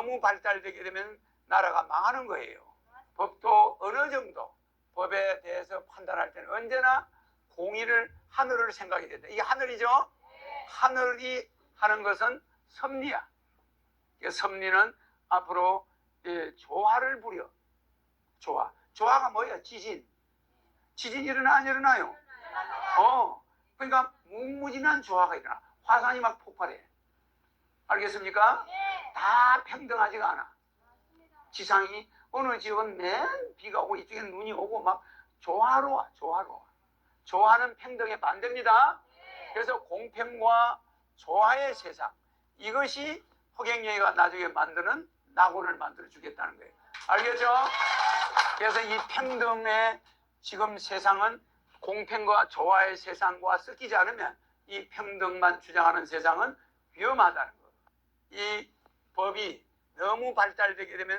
너무 발달되게 되면 나라가 망하는 거예요. 법도 어느 정도 법에 대해서 판단할 때는 언제나 공의를 하늘을 생각해야 된다. 이게 하늘이죠? 하늘이 하는 것은 섭리야. 이 섭리는 앞으로 예, 조화를 부려. 조화. 조화가 뭐예요? 지진. 지진 일어나 안 일어나요? 어. 그러니까 무무진한 조화가 일어나. 화산이 막 폭발해. 알겠습니까? 다 평등하지가 않아. 지상이 어느 지역은 맨 비가 오고 이쪽엔 눈이 오고 막 조화로워, 조화로워. 조화는 평등에 반대입니다. 그래서 공평과 조화의 세상 이것이 허경영이가 나중에 만드는 낙원을 만들어 주겠다는 거예요. 알겠죠? 그래서 이 평등의 지금 세상은 공평과 조화의 세상과 섞이지 않으면 이 평등만 주장하는 세상은 위험하다는 거. 이 법이 너무 발달되게 되면